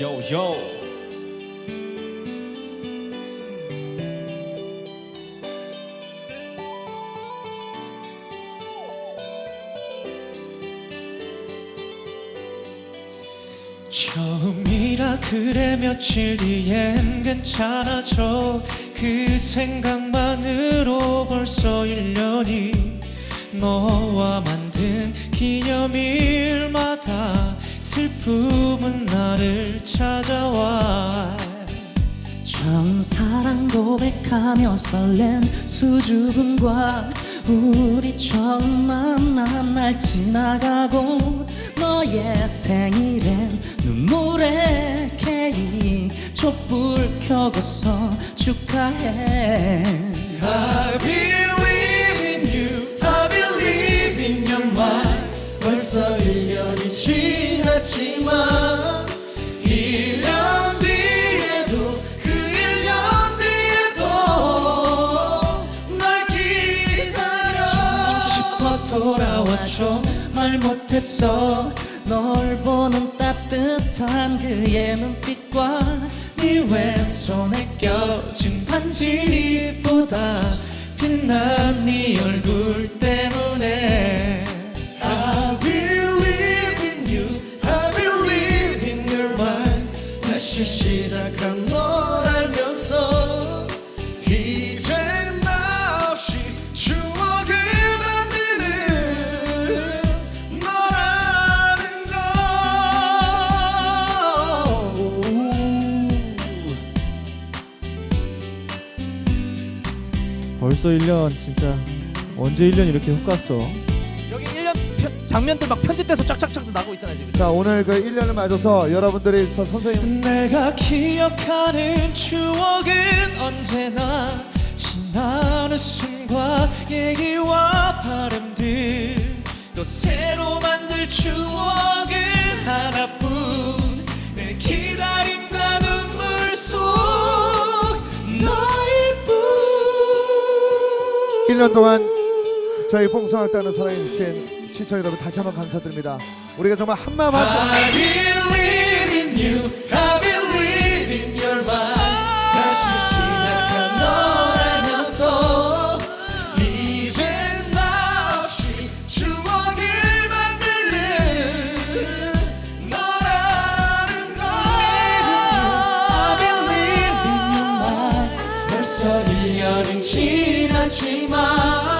Yo yo. 처음이라 그래 며칠 뒤엔 괜찮아져. 그 생각만으로 벌써 1년이 너와 만든 기념일마다 슬픔은 나를 찾아와. 처음 사랑 고백하며 설렌 수줍음과 우리 처음 만난 날 지나가고 너의 생일엔 눈물의 케이크 촛불 켜고서 축하해 벌써 1년이 지났지만 1년 뒤에도 그 1년 뒤에도 널 기다려. 싶어 돌아왔죠. 말 못했어. 널 보는 따뜻한 그의 눈빛과 네 왼손에 껴진 반지보다 빛난 시작한 널 알면서 이제 나 없이 추억을 만드는 너라는 거. 벌써 1년 진짜. 언제 1년 이렇게 훅 갔어? 여기 1년 편, 장면들 막 편집돼서 쫙쫙쫙 나고 있잖아요 지금. 자 오늘 그 1년을 맞아서 여러분들이 저 선생님 내가 기억하는 추억은 언제나 신나는 숨과 얘기와 발음들. 또 새로 만들 추억은 하나뿐. 내 기다림과 눈물 속 너일 뿐. 1년 동안 저희 뽕성악단을 사랑해주신 시청 여러분 다시 한번 감사드립니다. 우리가 정말 한마음 한마음 지나지만